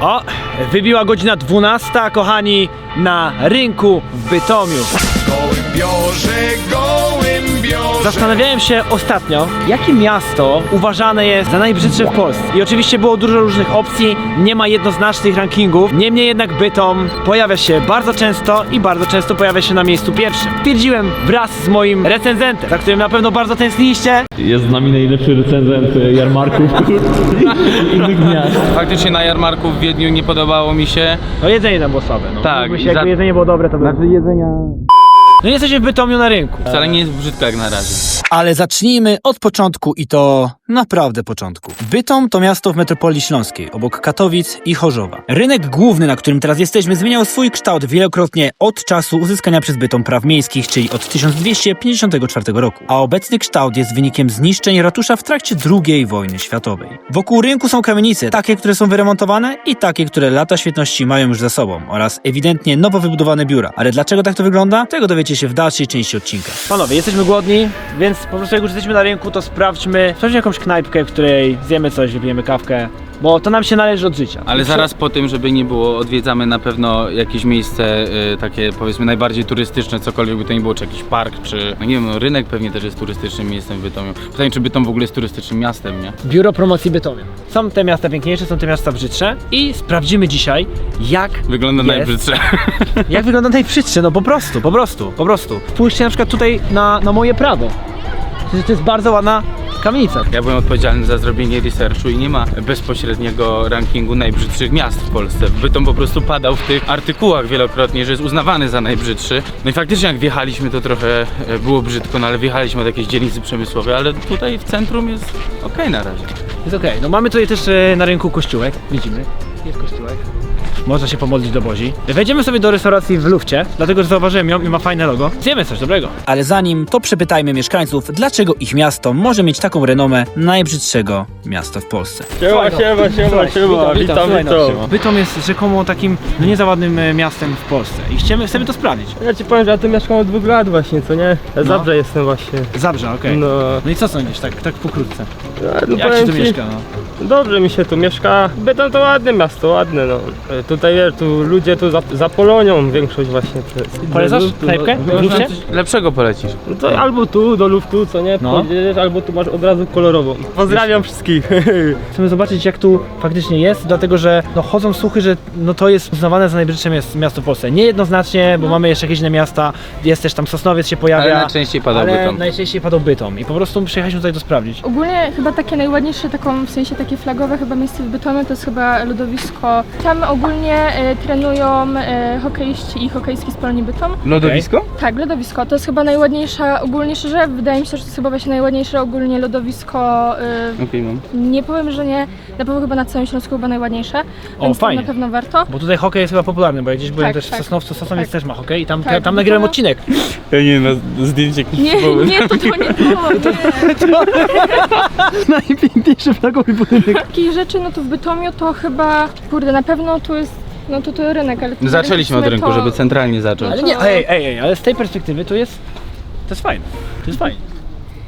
O, wybiła godzina 12, kochani, na rynku w Bytomiu. Gołębiorze, gołębiorze Zastanawiałem się ostatnio, jakie miasto uważane jest za najbrzydsze w Polsce. I oczywiście było dużo różnych opcji, nie ma jednoznacznych rankingów. Niemniej jednak Bytom pojawia się bardzo często i bardzo często pojawia się na miejscu pierwszym. Stwierdziłem wraz z moim recenzentem, za którym na pewno bardzo tęskniliście, Jest z nami najlepszy recenzent e, jarmarków innych miast. Faktycznie na jarmarku w Wiedniu nie podobało mi się. No jedzenie tam było słabe, no. Tak, się, i jakby za- jedzenie było dobre, to by... Znaczy jedzenia... No jesteśmy w Bytomiu na rynku. Wcale nie jest brzydko jak na razie. Ale zacznijmy od początku i to naprawdę początku. Bytom to miasto w metropolii śląskiej, obok Katowic i Chorzowa. Rynek główny, na którym teraz jesteśmy, zmieniał swój kształt wielokrotnie od czasu uzyskania przez Bytom praw miejskich, czyli od 1254 roku. A obecny kształt jest wynikiem zniszczeń ratusza w trakcie II wojny światowej. Wokół rynku są kamienice, takie, które są wyremontowane i takie, które lata świetności mają już za sobą oraz ewidentnie nowo wybudowane biura. Ale dlaczego tak to wygląda? Tego dowiecie się w dalszej części odcinka. Panowie, jesteśmy głodni, więc po prostu jak już jesteśmy na rynku, to sprawdźmy, sprawdźmy jakąś knajpkę, w której zjemy coś, wypijemy kawkę, bo to nam się należy od życia. Ale zaraz po tym, żeby nie było, odwiedzamy na pewno jakieś miejsce y, takie powiedzmy najbardziej turystyczne, cokolwiek by to nie było, czy jakiś park, czy no nie wiem, no, rynek pewnie też jest turystycznym miejscem w Bytomiu. Pytanie, czy Bytom w ogóle jest turystycznym miastem, nie? Biuro Promocji Bytomia. Są te miasta piękniejsze, są te miasta brzydsze i sprawdzimy dzisiaj, jak Wygląda Jest. najbrzydsze. Jak wygląda najbrzydsze? No po prostu, po prostu, po prostu. Spójrzcie na przykład tutaj na, na moje prawo. To jest bardzo ładna kamienica. Ja byłem odpowiedzialny za zrobienie researchu i nie ma bezpośredniego rankingu najbrzydszych miast w Polsce. Bytom po prostu padał w tych artykułach wielokrotnie, że jest uznawany za najbrzydszy. No i faktycznie jak wjechaliśmy to trochę e, było brzydko, no ale wjechaliśmy od jakiejś dzielnicy przemysłowej, ale tutaj w centrum jest okej na razie. Jest okej. No mamy tutaj też e, na rynku kościółek. Widzimy. Jest kościółek. Można się pomodlić do Bozi. Wejdziemy sobie do restauracji w Lufcie, dlatego że zauważyłem ją i ma fajne logo. Zjemy coś dobrego. Ale zanim to przepytajmy mieszkańców, dlaczego ich miasto może mieć taką renomę najbrzydszego miasta w Polsce. Siema, siema, siema, siema, witam, witam. Bytom jest rzekomo takim no, e, miastem w Polsce i chcemy, chcemy to sprawdzić. Ja ci powiem, że ja tu mieszkam od dwóch lat właśnie, co nie? Ja Zabrze jestem właśnie. Zabrze, okej. No, No i co sądzisz, tak, tak pokrótce? no Jak powiem tu ci, mieszka, no? Dobrze mi się tu mieszka. Bytom to ładne miasto, ładne no. E, Tutaj wiesz, tu ludzie tu za, za Polonią większość właśnie przez. Polecasz no, knajpkę? W no, Lufcie? Coś lepszego polecisz. No to albo tu, do luftu, co nie? No. Albo tu masz od razu kolorową. Pozdrawiam wszystkich. Chcemy zobaczyć jak tu faktycznie jest, dlatego że no, chodzą słuchy, że no, to jest uznawane za najbrzydsze miast, miasto w Polsce. Niejednoznacznie, bo mamy jeszcze jakieś inne miasta, jest też tam Sosnowiec się pojawia. Ale najczęściej padał ale Bytom. najczęściej padał Bytom i po prostu przyjechaliśmy tutaj to sprawdzić. Ogólnie chyba takie najładniejsze, taką w sensie takie flagowe chyba miejsce w Bytomie to jest chyba lodowisko. Tam ogólnie e, trenują e, hokeiści i hokejski z Polonii Bytom. Lodowisko? Tak, lodowisko. To jest chyba najładniejsza, ogólnie szczerze, wydaje mi się, że to jest chyba właśnie najładniejsze ogólnie lodowisko. e, Okej, mam. nie powiem, że nie, na pewno chyba na całym Śląsku chyba najładniejsze, O, więc fajnie. na pewno warto. Bo tutaj hokej jest chyba popularny, bo ja gdzieś byłem Tak, też w tak. Sosnowcu, Sosnowiec Tak. też ma hokej i tam, Tak, tam nagrałem to- odcinek. Ja nie wiem, na zdjęcie jakieś Nie, nie, to, to nie było, nie. Najpiękniejszy flagowy budynek. Takich rzeczy, no to w Bytomiu to chyba, kurde, na pewno tu jest, no to tu rynek, ale... tu Zaczęliśmy od rynku, to- żeby centralnie zacząć. Ale nie, ej, ej, ej, ale z tej perspektywy to jest, to jest fajne, to jest fajne.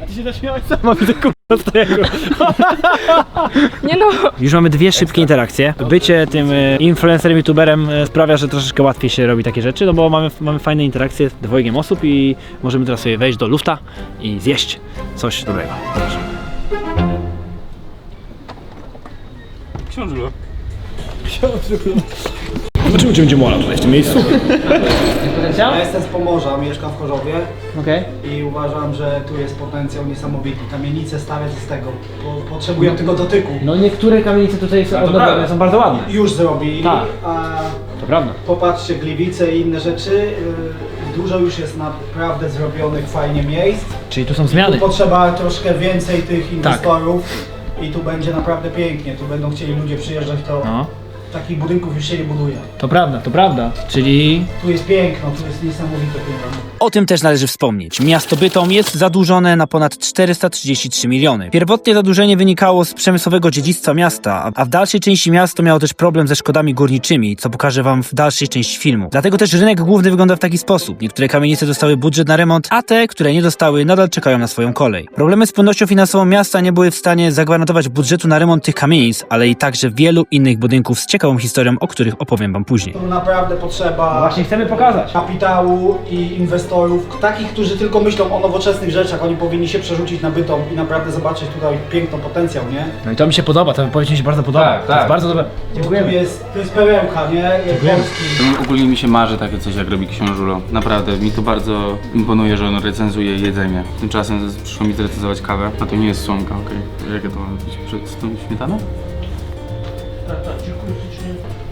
A ty się zaśmiałeś sama, widzę kurwa z tego. Nie no, Już mamy dwie szybkie interakcje. Bycie tym e, influencerem, youtuberem e, sprawia, że troszeczkę łatwiej się robi takie rzeczy, no bo mamy, mamy fajne interakcje z dwojgiem osób i możemy teraz sobie wejść do lufta i zjeść coś dobrego. Proszę. Książulo. Zobaczymy, czy będzie mola tutaj w tym miejscu. Ja jestem z Pomorza, mieszkam w Chorzowie Okej. i uważam, że tu jest potencjał niesamowity. Kamienice stawiać z tego, bo potrzebują tego dotyku. No niektóre kamienice tutaj są odnowione, prawda. są bardzo ładne. Już zrobili, Tak. a To prawda. popatrzcie, Gliwice i inne rzeczy. yy, Dużo już jest naprawdę zrobionych fajnie miejsc. Czyli tu są Tu zmiany. potrzeba troszkę więcej tych inwestorów i tu będzie naprawdę pięknie. Tu będą chcieli ludzie przyjeżdżać, to No, takich budynków już się nie buduje. to prawda, to prawda. Czyli Tu jest piękno, tu jest niesamowite piękno. O tym też należy wspomnieć. Miasto Bytom jest zadłużone na ponad 433 miliony. Pierwotnie zadłużenie wynikało z przemysłowego dziedzictwa miasta, a w dalszej części miasto miało też problem ze szkodami górniczymi, co pokażę wam w dalszej części filmu. Dlatego też rynek główny wygląda w taki sposób. Niektóre kamienice dostały budżet na remont, a te, które nie dostały, nadal czekają na swoją kolej. Problemy z płynnością finansową miasta nie były w stanie zagwarantować budżetu na remont tych kamienic, ale i także wielu innych budynków z ciekawych ciekawą historią, o których opowiem wam później. Tu naprawdę potrzeba Właśnie chcemy pokazać. kapitału i inwestorów, takich, którzy tylko myślą o nowoczesnych rzeczach. Oni powinni się przerzucić na bytom i naprawdę zobaczyć tutaj piękno, potencjał, nie? No i to mi się podoba, ta wypowiedź mi się bardzo podoba. Tak, To jest tak. bardzo dobre. Bo tu Dziękujemy. jest, to jest perełka, nie? Polski. To Ogólnie mi się marzy takie coś, jak robi książulo. Naprawdę, mi to bardzo imponuje, że on recenzuje jedzenie. Tymczasem z- przyszło mi zrecenzować kawę, a to nie jest słomka, okej. Jakie to ma być? Przed tą śmietaną?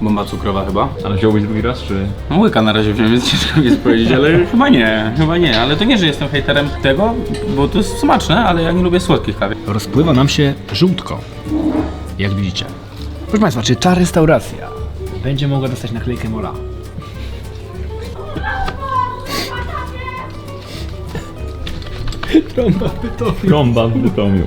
Bomba cukrowa chyba. Ale wziąłbyś drugi raz, czy... No łyka na razie wziąłem, więc ciężko mi jest powiedzieć, ale chyba nie, chyba nie. Ale to nie, że jestem hejterem tego, bo to jest smaczne, ale ja nie lubię słodkich kawy. Rozpływa nam się żółtko. Jak widzicie. Proszę Państwa, czy ta restauracja będzie mogła dostać naklejkę Mola? Trąba w Bytomiu.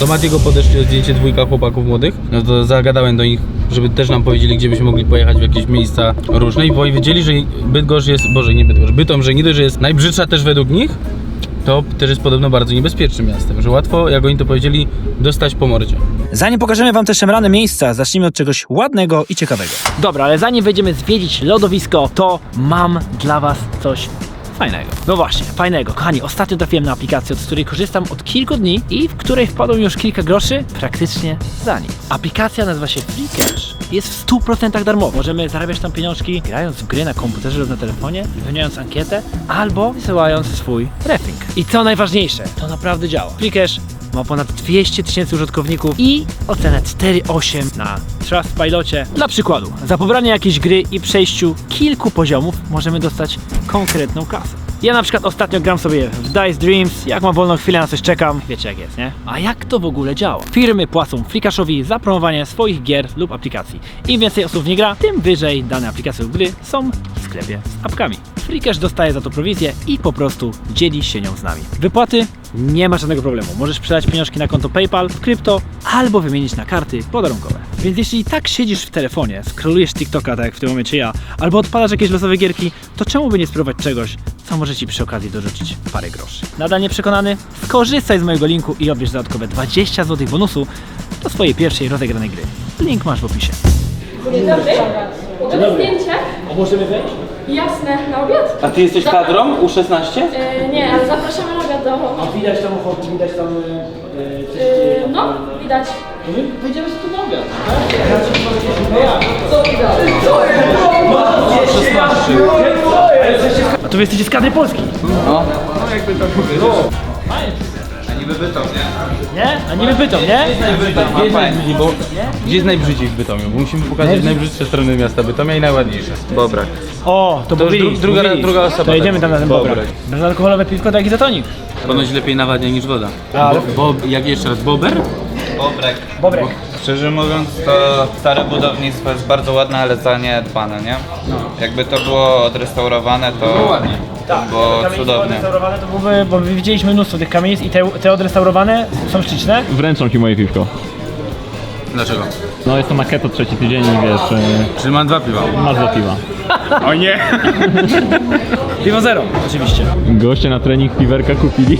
Do Matiego podeszli o zdjęcie dwójka chłopaków młodych, no to zagadałem do nich, żeby też nam powiedzieli, gdzie byśmy mogli pojechać w jakieś miejsca różne i powiedzieli, że Bydgoszcz jest, boże nie Bydgoszcz, Bytom, że nie dość, że jest najbrzydsza też według nich, to też jest podobno bardzo niebezpiecznym miastem, że łatwo, jak oni to powiedzieli, dostać po mordzie. Zanim pokażemy wam te szemrane miejsca, zacznijmy od czegoś ładnego i ciekawego. Dobra, ale zanim wejdziemy zwiedzić lodowisko, to mam dla Was coś fajnego. No właśnie, fajnego. Kochani, ostatnio trafiłem na aplikację, od której korzystam od kilku dni i w której wpadło już kilka groszy praktycznie za nic. Aplikacja nazywa się Free Cash. Jest w 100% darmowa. Możemy zarabiać tam pieniążki grając w gry na komputerze lub na telefonie, wypełniając ankietę albo wysyłając swój refing. I co najważniejsze, to naprawdę działa. Free Cash ma ponad 200 tysięcy użytkowników i ocenę 4,8 na Trustpilocie. Dla przykładu, za pobranie jakiejś gry i przejściu kilku poziomów możemy dostać konkretną kasę. Ja na przykład ostatnio gram sobie w Dice Dreams, jak mam wolną chwilę na coś czekam, wiecie jak jest, nie? A jak to w ogóle działa? Firmy płacą Freakashowi za promowanie swoich gier lub aplikacji. Im więcej osób nie gra, tym wyżej dane aplikacje lub gry są w sklepie z apkami. Freakash dostaje za to prowizję i po prostu dzieli się nią z nami. Wypłaty? Nie ma żadnego problemu. Możesz przelać pieniążki na konto PayPal, w krypto albo wymienić na karty podarunkowe. Więc jeśli tak siedzisz w telefonie, scrollujesz TikToka, tak jak w tym momencie ja, albo odpalasz jakieś losowe gierki, to czemu by nie spróbować czegoś, co może Ci przy okazji dorzucić parę groszy? Nadal nie przekonany? Skorzystaj z mojego linku i odbierz dodatkowe 20 zł bonusu do swojej pierwszej rozegranej gry. Link masz w opisie. Dzień dobry. Mogę zdjęcie? A możemy wejść? Jasne, na obiad? A ty jesteś kadrą U16? E, nie, ale zapraszamy na obiad do... Widać tam ochotę, widać tam... E, no, widać. Wejdziemy sobie tu na obiad. A to wy jesteście z kadry Polski? No. Nie? A niby bytom, nie? Gdzie jest najbrzydziej, bo... Gdzie jest najbrzydziej w Bytomiu? Bo musimy pokazać najbrzydsze strony miasta Bytomia i najładniejsze. Bobrak. O, to, To już mówili, dru- druga- druga osoba To jedziemy tak tam na ten mówi. bobrek. Bezalkoholowe piwko, tak izatonik. Ponoć lepiej nawadnia niż woda. Bo, bo, jak jeszcze raz, bober? Bobrek. Bobrek. Szczerze mówiąc, to stare budownictwo jest bardzo ładne, ale zaniedbane, nie? Jakby to było odrestaurowane, to, to było Kamienice cudownie. odrestaurowane to były, bo widzieliśmy mnóstwo tych kamienic i te, te odrestaurowane są śliczne. Wręczą ci moje piwko. Dlaczego? No jest to na keto trzeci tydzień i wiesz, e, Czyli mam dwa piwa. masz za piwa. O nie! Piwo zero, oczywiście. Goście na trening piwerka kupili.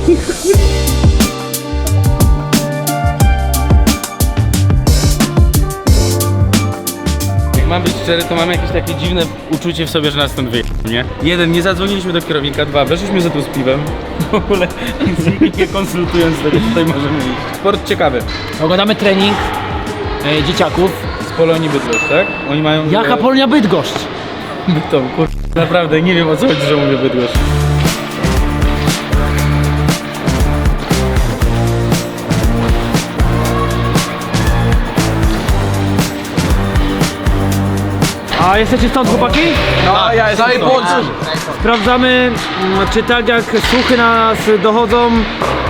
Mam być szczery, to mam jakieś takie dziwne uczucie w sobie, że nas stąd wyje, nie? Jeden, nie zadzwoniliśmy do kierownika, dwa, weszliśmy za tu z piwem. W ogóle nikim nie konsultując tego, tutaj możemy iść. Sport ciekawy. Oglądamy trening e, dzieciaków. Z Polonii Bydgoszcz, tak? Oni mają... Jaka Polonia Bydgoszcz? Bytom, kur... Naprawdę, nie wiem o co chodzi, że mówię Bydgoszcz. A jesteście stąd chłopaki? No, ja jestem Sprawdzamy, mm, czy tak jak słuchy nas dochodzą,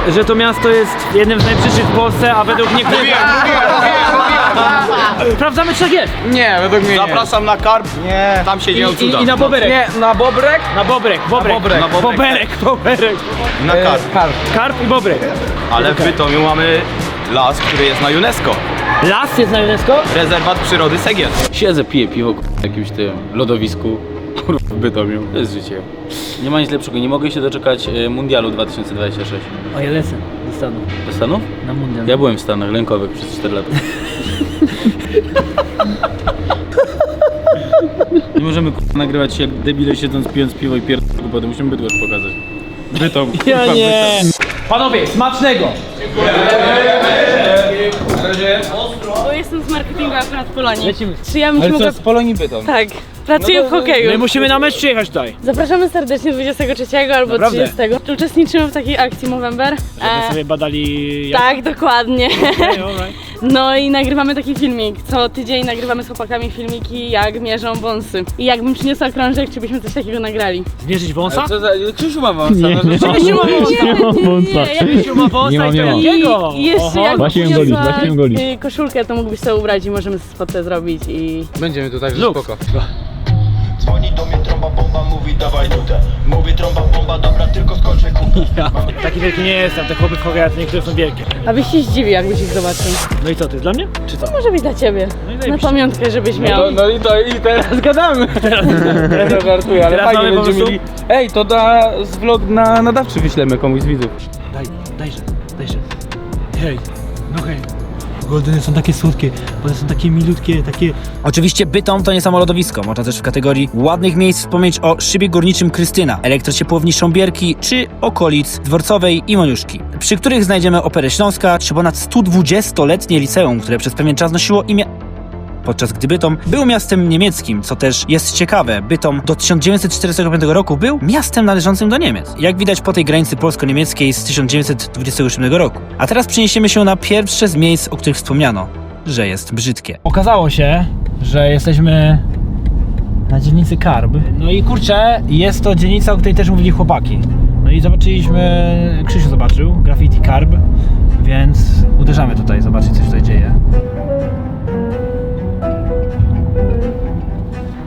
że to miasto jest jednym z najbrzydszych w Polsce, a według niektórych... Sprawdzamy, czy tak jest. Nie, według mnie Zapraszam na karp. Nie. Tam się I, dzieją i, cuda. I na boberek. Nie, na Bobrek? Na bobrek, bobrek. bobrek. Na bobrek. Boberek, boberek. Na karp. Karp i bobrek. Ale w Bytomiu mamy las, który jest na UNESCO. Las jest na UNESCO? Rezerwat przyrody Segiet. Siedzę, piję piwo w jakimś tym lodowisku. Kurwa, w Bytomiu. To jest życie. Nie ma nic lepszego. Nie mogę się doczekać e, Mundialu 2026. O, ja lecę do Stanów, Do Stanów? na mundial. Ja byłem w Stanach lękowych przez 4 lata. Nie możemy nagrywać się jak debile siedząc pijąc piwo i pierdolę głupoty, musimy bydgoszcz pokazać. Bytom. Ja nie. Panowie, smacznego! Bo jestem z marketingu akurat w Polonii. Lecimy. Czy ja bym ci mogła... z Polonii Bytom? Tak, pracuję w hokeju. My musimy na mecz przyjechać tutaj. Zapraszamy serdecznie 23 albo Naprawdę? 30. Uczestniczymy w takiej akcji Movember. Żeby E, sobie badali... jak- tak, dokładnie. Okej, alright. No i nagrywamy taki filmik. Co tydzień nagrywamy z chłopakami filmiki, jak mierzą wąsy. I jakbym przyniosła krążek, czy byśmy coś takiego nagrali. Zmierzyć wąsa? Co za... Krzysiu ma wąsa, Nie, no, nie. Krzysiu ma wąsa! Nie mam wąsa. ja- Krzysiu ma wąsa Nie mam, i to nie mam. jakiego? I jeszcze Oho. jak Właśnie ją przyniosła, golić, właśnie ją golić. y, koszulkę, to mógłbyś sobie ubrać i możemy spotę zrobić i... Będziemy tu także Lub. spoko. Dzwoni do mnie trąba bomba, mówi dawaj nutę Bomba, dobra, tylko skończę kupę Ja, taki wielki nie jestem, te chłopy w to niektóre są wielkie. Abyś się zdziwił, jakbyś ich zobaczył. No i co, to jest dla mnie? Czy co? Może być dla ciebie. No i Na zajebiście. pamiątkę, żebyś miał. No, no i to i teraz gadamy. Teraz, teraz żartuję, ale Teraz fajnie mamy po będziemy prostu- mieli. Ej, to da z vlog na nadawczy wyślemy komuś z widzów. Daj, dajże, dajże. Hej, no hej. Goldyny są takie słodkie, one są takie milutkie, takie... Oczywiście Bytom to nie samo lodowisko. Można też w kategorii ładnych miejsc wspomnieć o szybie górniczym Krystyna, elektrociepłowni Sząbierki czy okolic Dworcowej i Moniuszki, przy których znajdziemy Operę Śląska czy ponad 120-letnie liceum, które przez pewien czas nosiło imię podczas gdy Bytom był miastem niemieckim, co też jest ciekawe. Bytom do 1945 roku był miastem należącym do Niemiec. Jak widać po tej granicy polsko-niemieckiej z 1927 roku. A teraz przeniesiemy się na pierwsze z miejsc, o których wspomniano, że jest brzydkie. Okazało się, że jesteśmy na dzielnicy Karb. No i kurczę, jest to dzielnica, o której też mówili chłopaki. No i zobaczyliśmy, Krzysiu zobaczył, graffiti Karb, więc uderzamy tutaj, zobaczyć co się tutaj dzieje.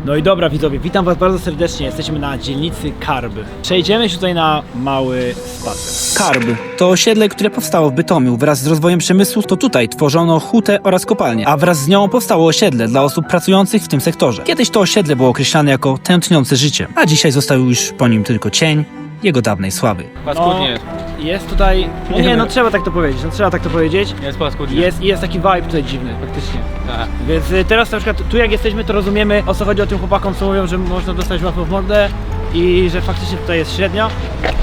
No i dobra widzowie, witam was bardzo serdecznie, jesteśmy na dzielnicy Karb. Przejdziemy się tutaj na mały spacer. Karb to osiedle, które powstało w Bytomiu. Wraz z rozwojem przemysłu to tutaj tworzono hutę oraz kopalnię, a wraz z nią powstało osiedle dla osób pracujących w tym sektorze. Kiedyś to osiedle było określane jako tętniące życie, a dzisiaj został już po nim tylko cień jego dawnej sławy. Paskudnie. Jest tutaj, no nie no trzeba tak to powiedzieć, no trzeba tak to powiedzieć. Jest paskudnie. Jest, jest taki vibe tutaj dziwny, faktycznie. Tak. Więc y, teraz na przykład tu jak jesteśmy, to rozumiemy o co chodzi o tym chłopakom, co mówią, że można dostać łapę w mordę i że faktycznie tutaj jest średnio.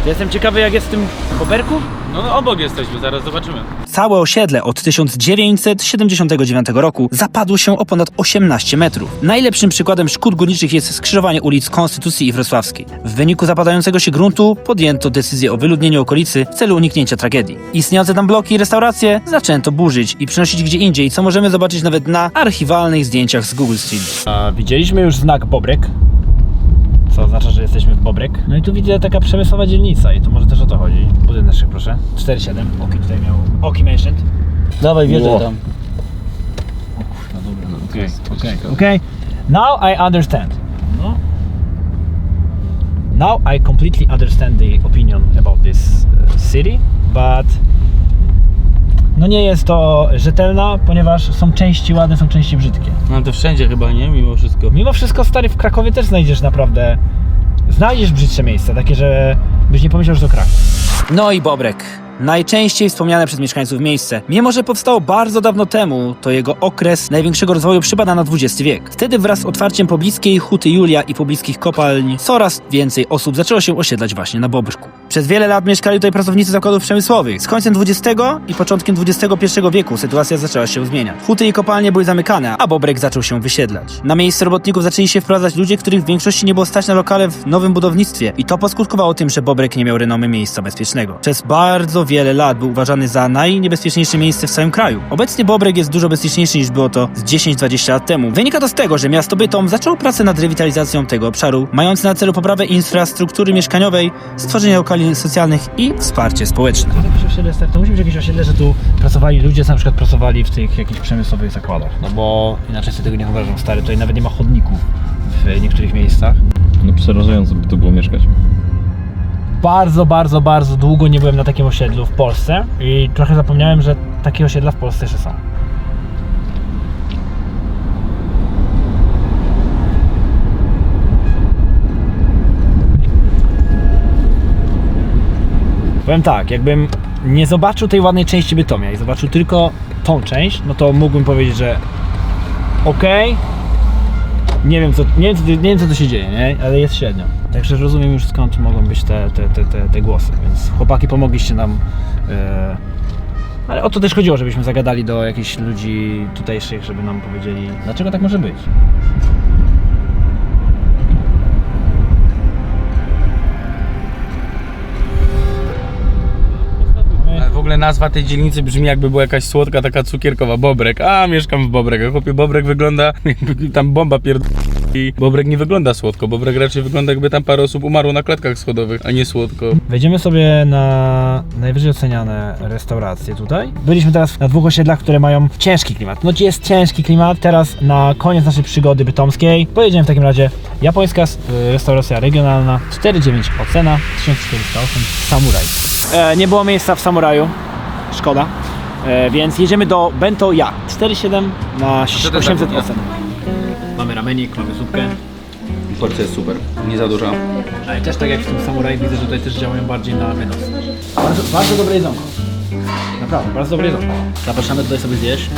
Jestem ciekawy jak jest w tym boberku. No, no obok jesteśmy, zaraz zobaczymy. Całe osiedle od 1979 roku zapadło się o ponad 18 metrów. Najlepszym przykładem szkód górniczych jest skrzyżowanie ulic Konstytucji i Wrocławskiej. W wyniku zapadającego się gruntu podjęto decyzję o wyludnieniu okolicy w celu uniknięcia tragedii. Istniejące tam bloki i restauracje zaczęto burzyć i przenosić gdzie indziej, co możemy zobaczyć nawet na archiwalnych zdjęciach z Google Street. A, widzieliśmy już znak Bobrek, co oznacza, że jesteśmy w Bobrek. No i tu widzę taka przemysłowa dzielnica i to może też o to chodzi. Budyneczek proszę. 4-7. Oki tutaj miał. Oki mentioned. Dawaj wjeżdżaj Wow. tam. Okej, Okay. okay. Now I understand. No. Now I completely understand the opinion about this uh, city, but no nie jest to rzetelna, ponieważ są części ładne, są części brzydkie. No to wszędzie chyba, nie? Mimo wszystko. Mimo wszystko stary w Krakowie też znajdziesz naprawdę znajdziesz brzydsze miejsca, takie, że byś nie pomyślał, że to Kraków. No i Bobrek. Najczęściej wspomniane przez mieszkańców miejsce. Mimo, że powstało bardzo dawno temu, to jego okres największego rozwoju przypada na XX wiek. Wtedy wraz z otwarciem pobliskiej Huty Julia i pobliskich kopalń coraz więcej osób zaczęło się osiedlać właśnie na Bobrku. Przez wiele lat mieszkali tutaj pracownicy zakładów przemysłowych. Z końcem XX i początkiem XXI wieku sytuacja zaczęła się zmieniać. Huty i kopalnie były zamykane, a Bobrek zaczął się wysiedlać. Na miejsce robotników zaczęli się wprowadzać ludzie, których w większości nie było stać na lokale w nowym budownictwie i to poskutkowało tym, że Bobrek nie miał renomy miejsca bezpiecznego. Przez bardzo wiele lat był uważany za najniebezpieczniejsze miejsce w całym kraju. Obecnie Bobrek jest dużo bezpieczniejszy niż było to z 10-20 lat temu. Wynika to z tego, że miasto Bytom zaczęło pracę nad rewitalizacją tego obszaru, mając na celu poprawę infrastruktury mieszkaniowej, stworzenie lokali socjalnych i wsparcie społeczne. Jakieś osiedle, stary, to musi być jakieś osiedle, że tu pracowali ludzie, co na przykład pracowali w tych jakichś przemysłowych zakładach. No bo inaczej sobie tego nie wyobrażam, stary, tutaj nawet nie ma chodników w niektórych miejscach. No przerażająco by to było mieszkać. Bardzo, bardzo, bardzo długo nie byłem na takim osiedlu w Polsce i trochę zapomniałem, że takie osiedla w Polsce jeszcze są. Powiem tak, jakbym nie zobaczył tej ładnej części Bytomia i zobaczył tylko tą część, no to mógłbym powiedzieć, że okej. Nie wiem, co, nie, wiem, co, nie wiem co tu się dzieje, nie? ale jest średnio. Także rozumiem już skąd mogą być te, te, te, te, te głosy, więc chłopaki pomogliście nam. E, ale o to też chodziło, żebyśmy zagadali do jakichś ludzi tutejszych, żeby nam powiedzieli, dlaczego tak może być. W ogóle nazwa tej dzielnicy brzmi jakby była jakaś słodka taka cukierkowa, Bobrek. A, mieszkam w Bobrek, a chłopie Bobrek wygląda jakby tam bomba pierd... I Bobrek nie wygląda słodko, Bobrek raczej wygląda jakby tam parę osób umarło na klatkach schodowych, a nie słodko. Wejdziemy sobie na najwyżej oceniane restauracje tutaj. Byliśmy teraz na dwóch osiedlach, które mają ciężki klimat. No gdzie jest ciężki klimat. Teraz na koniec naszej przygody bytomskiej pojedziemy w takim razie japońska restauracja regionalna 4,9 ocena 1408 Samuraj. E, nie było miejsca w Samuraju, szkoda. E, więc jedziemy do Bento Ja 4,7 na 800 ja? ocen. Mamy ramenik, mamy zupkę. Porcja jest super, nie za duża. Ale też tak jak w tym samuraju widzę, że tutaj też działają bardziej na wynos. Bardzo, bardzo dobre jedzonko. Naprawdę, bardzo dobre jedzonko. Zapraszamy tutaj sobie zjeść.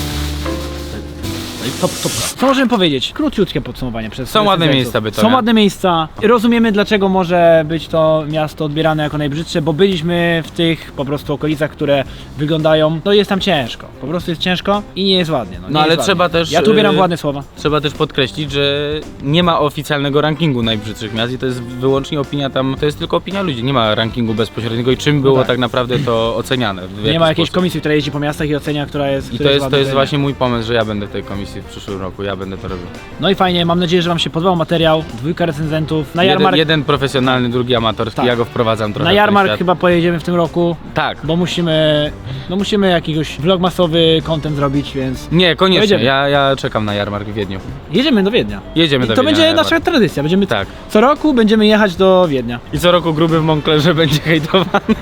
Top. Co możemy powiedzieć? Króciutkie podsumowanie przez Są ładne miejsca Bytomia. Są ładne miejsca. Rozumiemy dlaczego może być to miasto odbierane jako najbrzydsze, bo byliśmy w tych po prostu okolicach, które wyglądają, no jest tam ciężko. Po prostu jest ciężko i nie jest ładnie. No, nie No ale jest trzeba ładnie. też, Ja tu ubieram y, ładne słowa. Trzeba też podkreślić, że nie ma oficjalnego rankingu najbrzydszych miast i to jest wyłącznie opinia tam, to jest tylko opinia ludzi, nie ma rankingu bezpośredniego i czym było tak. tak. naprawdę to oceniane. w Nie ma jakiejś sposób. komisji, która jeździ po miastach i ocenia, która jest. I która to jest, to ładna, jest która nie. właśnie mój pomysł, że ja będę w tej komisji w przyszłym roku, ja będę to robił. No i fajnie, mam nadzieję, że Wam się podobał materiał. Dwójka recenzentów. Na jeden, jarmark, jeden profesjonalny, drugi amatorski, Tak. ja go wprowadzam trochę na w ten jarmark świat. chyba pojedziemy w tym roku, Tak. bo musimy, no musimy jakiegoś vlogmasowy content zrobić, więc Nie, koniecznie, Pojedziemy. ja, ja czekam na jarmark w Wiedniu. jedziemy do Wiednia. Jedziemy I do to Wiednia będzie na nasza jarmark. tradycja. Będziemy Tak. co roku będziemy jechać do Wiednia. I co roku gruby w Monklerze będzie hejtowany.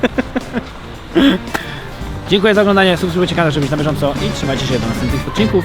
Dziękuję za oglądanie, subskrybujcie kanał, żeby być na bieżąco i trzymajcie się do następnych odcinków.